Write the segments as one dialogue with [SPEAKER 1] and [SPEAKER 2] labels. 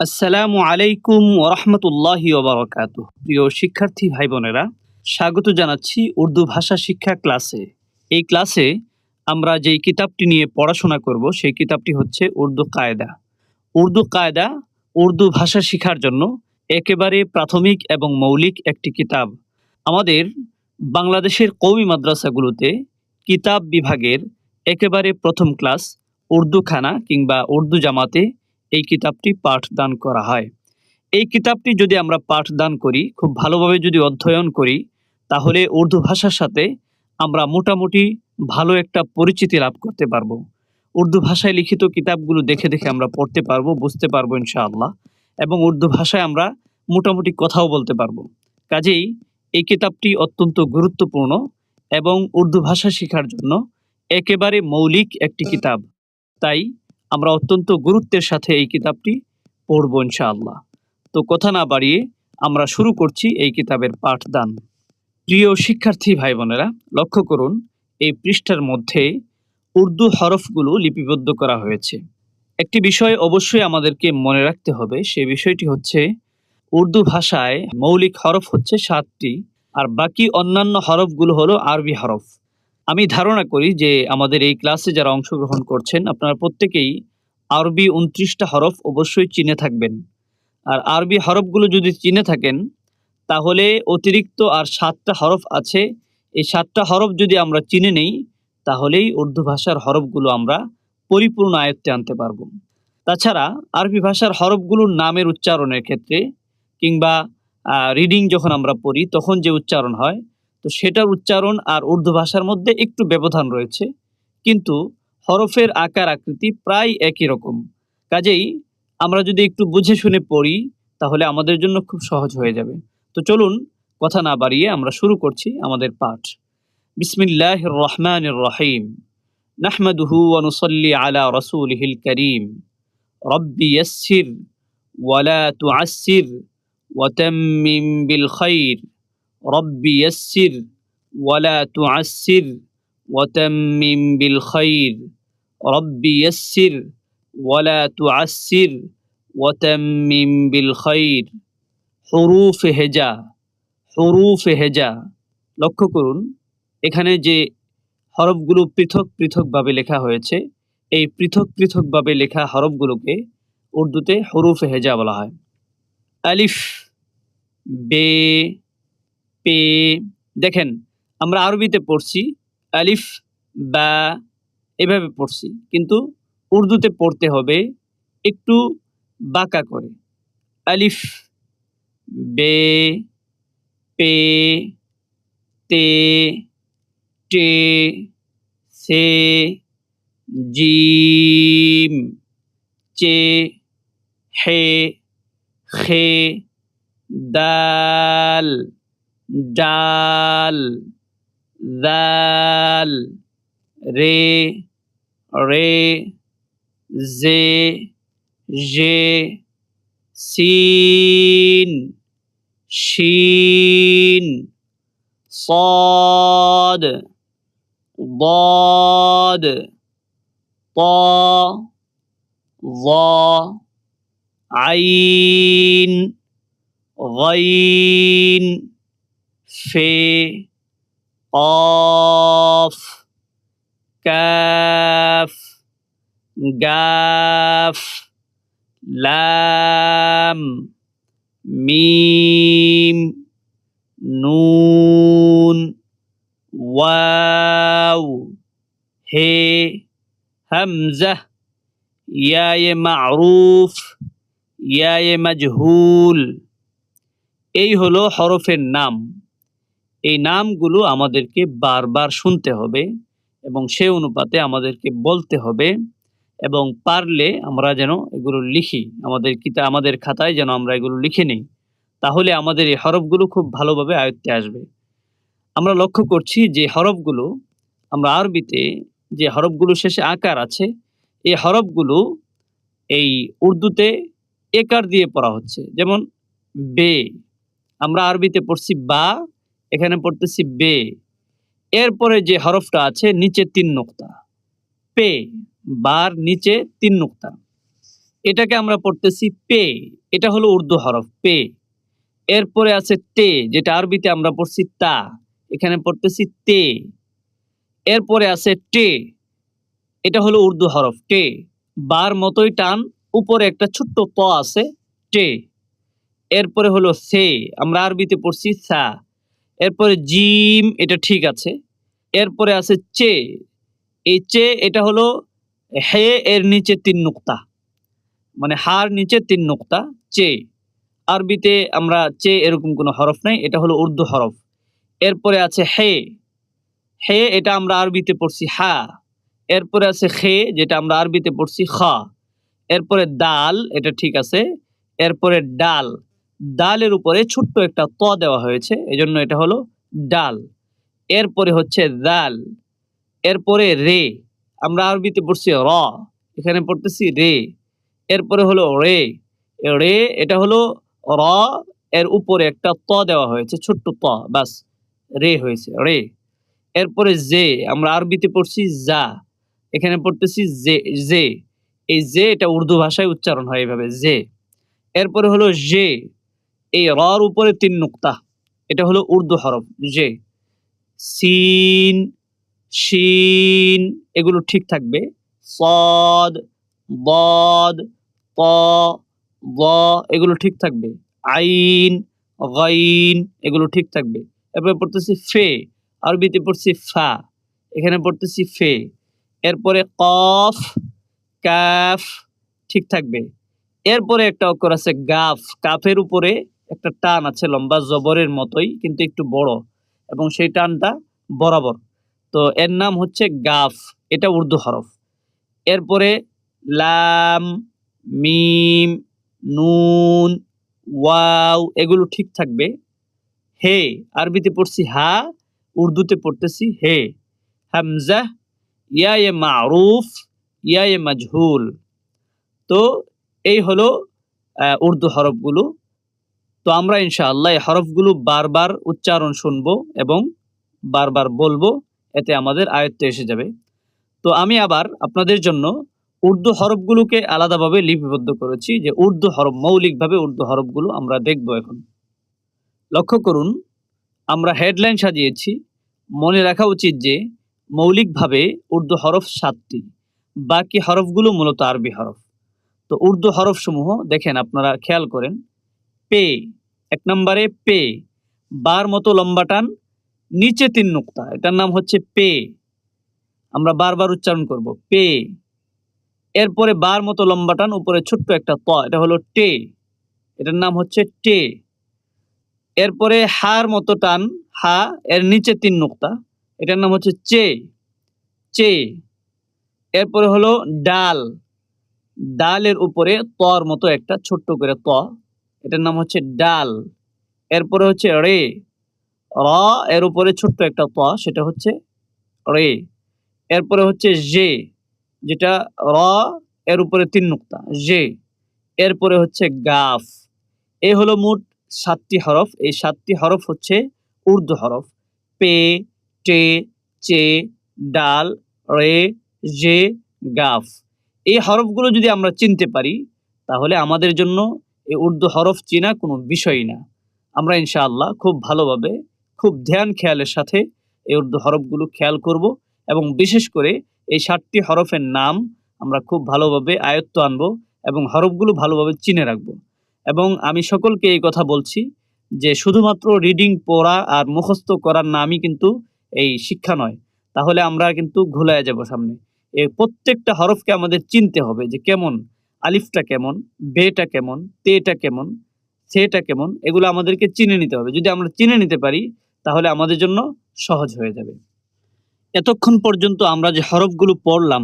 [SPEAKER 1] আসসালামু আলাইকুম ওরহমতুল্লাহি ওবরাকাত। প্রিয় শিক্ষার্থী ভাই বোনেরা স্বাগত জানাচ্ছি উর্দু ভাষা শিক্ষা ক্লাসে। এই ক্লাসে আমরা যেই কিতাবটি নিয়ে পড়াশোনা করব, সেই কিতাবটি হচ্ছে উর্দু কায়দা। উর্দু কায়দা উর্দু ভাষা শেখার জন্য একেবারে প্রাথমিক এবং মৌলিক একটি কিতাব। আমাদের বাংলাদেশের কৌমি মাদ্রাসাগুলোতে কিতাব বিভাগের একেবারে প্রথম ক্লাস উর্দু খানা কিংবা উর্দু জামাতে এই কিতাবটি পাঠদান করা হয়। এই কিতাবটি যদি আমরা পাঠদান করি, খুব ভালোভাবে যদি অধ্যয়ন করি, তাহলে উর্দু ভাষার সাথে আমরা মোটামুটি ভালো একটা পরিচিতি লাভ করতে পারব। উর্দু ভাষায় লিখিত কিতাবগুলো দেখে দেখে আমরা পড়তে পারব, বুঝতে পারব ইনশাআল্লাহ এবং উর্দু ভাষায় আমরা মোটামুটি কথাও বলতে পারব। কাজেই এই কিতাবটি অত্যন্ত গুরুত্বপূর্ণ এবং উর্দু ভাষা শেখার জন্য একেবারে মৌলিক একটি কিতাব। তাই আমরা অত্যন্ত গুরুত্বের সাথে এই কিতাবটি পড়ব ইনশাআল্লাহ। তো কথা না বাড়িয়ে আমরা শুরু করছি এই কিতাবের পাঠদান। প্রিয় শিক্ষার্থী ভাই বোনেরা লক্ষ্য করুন, এই পৃষ্ঠার মধ্যে উর্দু হরফগুলো লিপিবদ্ধ করা হয়েছে। একটি বিষয় অবশ্যই আমাদেরকে মনে রাখতে হবে, সে বিষয়টি হচ্ছে উর্দু ভাষায় মৌলিক হরফ হচ্ছে সাতটি, আর বাকি অন্যান্য হরফগুলো হলো আরবি হরফ। আমি ধারণা করি যে আমাদের এই ক্লাসে যারা অংশগ্রহণ করছেন, আপনারা প্রত্যেকেই আরবি উনত্রিশটা হরফ অবশ্যই চিনে থাকবেন। আর আরবি হরফগুলো যদি চিনে থাকেন, তাহলে অতিরিক্ত আর সাতটা হরফ আছে। এই সাতটা হরফ যদি আমরা চিনে নেই, তাহলেই উর্দু ভাষার হরফগুলো আমরা পরিপূর্ণ আয়ত্তে আনতে পারব। তাছাড়া আরবি ভাষার হরফগুলোর নামের উচ্চারণের ক্ষেত্রে কিংবা রিডিং যখন আমরা পড়ি, তখন যে উচ্চারণ হয় তো সেটার উচ্চারণ আর উর্দু ভাষার মধ্যে একটু ব্যবধান রয়েছে, কিন্তু হরফের আকার আকৃতি প্রায় একই রকম। কাজেই আমরা যদি একটু বুঝে শুনে পড়ি, তাহলে আমাদের জন্য খুব সহজ হয়ে যাবে। তো চলুন কথা না বাড়িয়ে আমরা শুরু করছি আমাদের পাঠ। বিসমিল্লাহ রহমান রহিম নাহমাদুহু ওয়ানুসল্লি আলা রসুল হিল করিম। রব্বি ইয়াসসির ওয়ালা তুআসসির ওয়াতাম্মিম বিল খাইর। রব্বি ইয়াসসির ওয়ালা তুআসসির ওয়াতাম্মিম বিল খাইর। রব্বি ইয়াসসির ওয়ালা তুআসসির ওয়াতাম্মিম বিল খাইর। হরুফ হেজা হরুফ হেজা। লক্ষ্য করুন, এখানে যে হরফগুলো পৃথক পৃথকভাবে লেখা হয়েছে, এই পৃথক পৃথকভাবে লেখা হরফগুলোকে উর্দুতে হরুফ হেজা বলা হয়। আলিফ, বে পে, দেখেন, আমরা আরবিতে পড়ছি, আলিফ, বা, এভাবে পড়ছি, কিন্তু উর্দুতে পড়তে হবে, একটু বাঁকা করে। আলিফ, বে, পে, তে, টে, সে, জিম, চে, হে, খে, দাল। ডাল দাল রে রে জে জে সিন শিন صاد ضاد طا ظا عين غين ফে قاف কাফ গাফ লাম মিম নুন ওয়াও হে হামজা ইয়ায়ে মারুফ ইয়ায়ে মাজহুল এই হলো হরফের নাম এই নামগুলো আমাদেরকে বারবার শুনতে হবে এবং সে অনুপাতে আমাদেরকে বলতে হবে এবং পারলে আমরা যেন এগুলো লিখি। আমাদের কিতা, আমাদের খাতায় যেন আমরা এগুলো লিখে নিই। তাহলে আমাদের এই হরফগুলো খুব ভালোভাবে আয়ত্তে আসবে। আমরা লক্ষ্য করছি যে হরফগুলো, আমরা আরবিতে যে হরফগুলো শেষে আকার আছে, এই হরফগুলো এই উর্দুতে একার দিয়ে পড়া হচ্ছে। যেমন বে, আমরা আরবিতে পড়ছি বা এখানে পড়তেছি বে। এরপরে যে হরফটা আছে, নিচে তিন নোক্তা। পে, বার নিচে তিন নোক্তা। এটাকে আমরা পড়তেছি পে। এটা হলো উর্দু হরফ, পে। এরপরে আছে তে, যেটা আরবিতে আমরা পড়ছি তা। এখানে পড়তেছি তে। এরপরে আছে টে। এটা হলো উর্দু হরফ, টে। বার মতোই টান, উপরে একটা ছোট্ট প আছে, টে। এরপরে হলো সে, আমরা আরবিতে পড়ছি সা। এরপরে জিম, এটা ঠিক আছে। এরপরে আছে চে। এই চে, এটা হলো হে এর নিচে তিন নুক্তা। মানে হার নিচে তিন নুক্তা, চে। আরবিতে আমরা চে এরকম কোনো হরফ নাই, এটা হলো উর্দু হরফ। এরপরে আছে হে। হে, এটা আমরা আরবিতে পড়ছি হা। এরপরে আছে খে, যেটা আমরা আরবিতে পড়ছি খ। এরপরে দাল, এটা ঠিক আছে। এরপরে ডাল। ডালের উপরে ছোট্ট একটা ত দেওয়া হয়েছে, এজন্য এটা হলো ডাল। এরপরে হচ্ছে দাল, এরপরে রে, আমরা আরবিতে পড়ছি র, এখানে পড়তেছি রে। এরপরে হলো রে রে, এটা হলো র, এর উপরে একটা ত দেওয়া হয়েছে, ছোট্ট ত, বাস, রে হয়েছে, রে। এরপরে জে, আমরা আরবিতে পড়ছি যা এখানে পড়তেছি জে জে। এই জে এটা উর্দু ভাষায় উচ্চারণ হয় এভাবে জে। এরপরে হলো জে এই রর উপরে তিন নুক্তা। এটা হলো উর্দু হরফ। যে সিন, শিন, এগুলো ঠিক থাকবে। সদ, বদ প ব এগুলো ঠিক থাকবে। আইন, গাইন, এগুলো ঠিক থাকবে। এরপরে পড়তেছি ফে, আরবিতে পড়ছি ফা, এখানে পড়তেছি ফে। এরপরে কফ কাফ ঠিক থাকবে। এরপরে একটা অক্ষর আছে গাফ। কাফের উপরে একটা টান আছে লম্বা জবরের মতোই, কিন্তু একটু বড়। এবং সেই টানটা বরাবর। তো এর নাম হচ্ছে গাফ, এটা উর্দু হরফ। এরপরে লাম, মিম, নুন, ওয়াও, এগুলো ঠিক থাকবে। হে, আরবিতে পড়ছি হা, উর্দুতে পড়তেছি হে। হামজা, ইয়া এ মারুফ, ইয়া এ মাজহুল। তো এই হলো উর্দু হরফগুলো। তো আমরা ইনশাআল্লাহ এই হরফগুলো বারবার উচ্চারণ শুনব এবং বারবার বলব, এতে আমাদের আয়ত্তে এসে যাবে। তো আমি আবার আপনাদের জন্য উর্দু হরফগুলোকে আলাদাভাবে লিপিবদ্ধ করেছি যে উর্দু হরফ, মৌলিকভাবে উর্দু হরফগুলো আমরা দেখব এখন। লক্ষ্য করুন, আমরা হেডলাইন সাজিয়েছি। মনে রাখা উচিত যে মৌলিকভাবে উর্দু হরফ সাতটি, বাকি হরফগুলো মূলত আরবি হরফ। তো উর্দু হরফসমূহ দেখেন আপনারা খেয়াল করেন, পে এক নম্বরে পে, বার মতো লম্বা টান, নিচে তিন নুক্তা। এটার নাম হচ্ছে পে। আমরা বারবার উচ্চারণ করব, পে। এরপরে বার মতো লম্বা টান, উপরে ছোট্ট একটা ত, এটা হলো টে। এটার নাম হচ্ছে টে। এরপরে হার মতো টান, হা, এর নিচে তিন নুক্তা। এটার নাম হচ্ছে চে। চে। এরপরে হলো ডাল। ডালের উপরে তর মতো একটা ছোট্ট করে ত। এটার নাম হচ্ছে ডাল। এরপরে হচ্ছে রে। র, এর উপরে ছোট্ট একটা ত সেটা হচ্ছে রে। এরপরে হচ্ছে জে যেটা র, এর উপরে তিন নুক্তা জে এরপরে হচ্ছে গাফ। এ হলো মোট সাতটি হরফ। এই সাতটি হরফ হচ্ছে উর্দু হরফ। পে, টে, চে, ডাল, রে জে গাফ। এই হরফগুলো যদি আমরা চিনতে পারি, তাহলে আমাদের জন্য এই উর্দু হরফ চেনা কোনো বিষয়ই না। আমরা ইনশাআল্লাহ খুব ভালোভাবে, খুব ধ্যান খেয়ালের সাথে এই উর্দু হরফগুলো খেয়াল করব এবং বিশেষ করে এই ষাটটি হরফের নাম আমরা খুব ভালোভাবে আয়ত্ত আনব এবং হরফগুলো ভালোভাবে চিনে রাখব। এবং আমি সকলকে এই কথা বলছি যে শুধুমাত্র রিডিং পড়া আর মুখস্থ করার নামই কিন্তু এই শিক্ষা নয়। তাহলে আমরা কিন্তু ঘোলায় যাব সামনে। এই প্রত্যেকটা হরফকে আমাদের চিনতে হবে যে কেমন আলিফটা কেমন, বেটা কেমন, তেটা কেমন সেটা কেমন, এগুলো আমাদেরকে চিনে নিতে হবে। যদি আমরা চিনে নিতে পারি, তাহলে আমাদের জন্য সহজ হয়ে যাবে। এতক্ষণ পর্যন্ত আমরা যে হরফগুলো পড়লাম,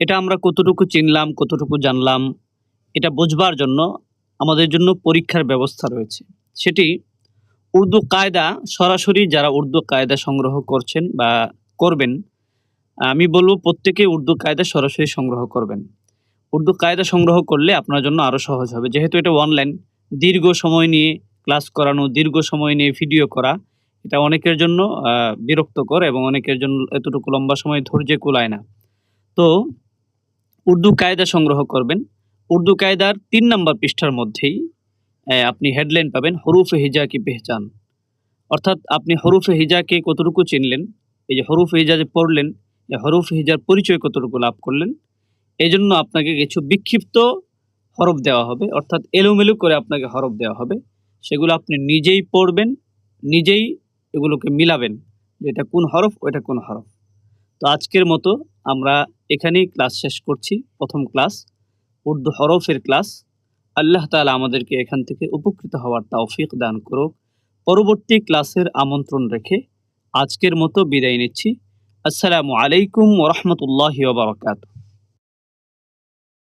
[SPEAKER 1] এটা আমরা কতটুকু চিনলাম, কতটুকু জানলাম, এটা বোঝবার জন্য আমাদের জন্য পরীক্ষার ব্যবস্থা রয়েছে। সেটি উর্দু কায়দা, সরাসরি যারা উর্দু কায়দা সংগ্রহ করছেন বা করবেন, আমি বলব প্রত্যেকে উর্দু কায়দা সরাসরি সংগ্রহ করবেন। উর্দু কায়দা সংগ্রহ করলে আপনার জন্য আরও সহজ হবে। যেহেতু এটা অনলাইন দীর্ঘ সময় নিয়ে ক্লাস করানো, দীর্ঘ সময় নিয়ে ভিডিও করা, এটা অনেকের জন্য বিরক্তকর এবং অনেকের জন্য এতটুকু লম্বা সময় ধৈর্য কুলায় না। তো, উর্দু কায়দা সংগ্রহ করবেন। উর্দু কায়দার তিন নম্বর পৃষ্ঠার মধ্যেই আপনি হেডলাইন পাবেন, হরুফে হিজা কি পেহচান অর্থাৎ আপনি হরুফে হিজাকে কতটুকু চিনলেন, এই যে হরুফ হিজা যে পড়লেন হরুফে হিজার পরিচয় কতটুকু লাভ করলেন এই জন্য আপনাকে কিছু বিক্ষিপ্ত হরফ দেওয়া হবে, অর্থাৎ এলোমেলো করে আপনাকে হরফ দেওয়া হবে। সেগুলো আপনি নিজেই পড়বেন, নিজেই এগুলোকে মিলাবেন এটা কোন হরফ, ওইটা কোন হরফ। তো আজকের মতো আমরা এখানেই ক্লাস শেষ করছি, প্রথম ক্লাস, উর্দু হরফের ক্লাস। আল্লাহ তাআলা আমাদেরকে এখান থেকে উপকৃত হওয়ার তৌফিক দান করুক। পরবর্তী ক্লাসের আমন্ত্রণ রেখে আজকের মতো বিদায় নিচ্ছি। আসসালামু আলাইকুম ওরহমতুল্লাহি ওবরাকাতু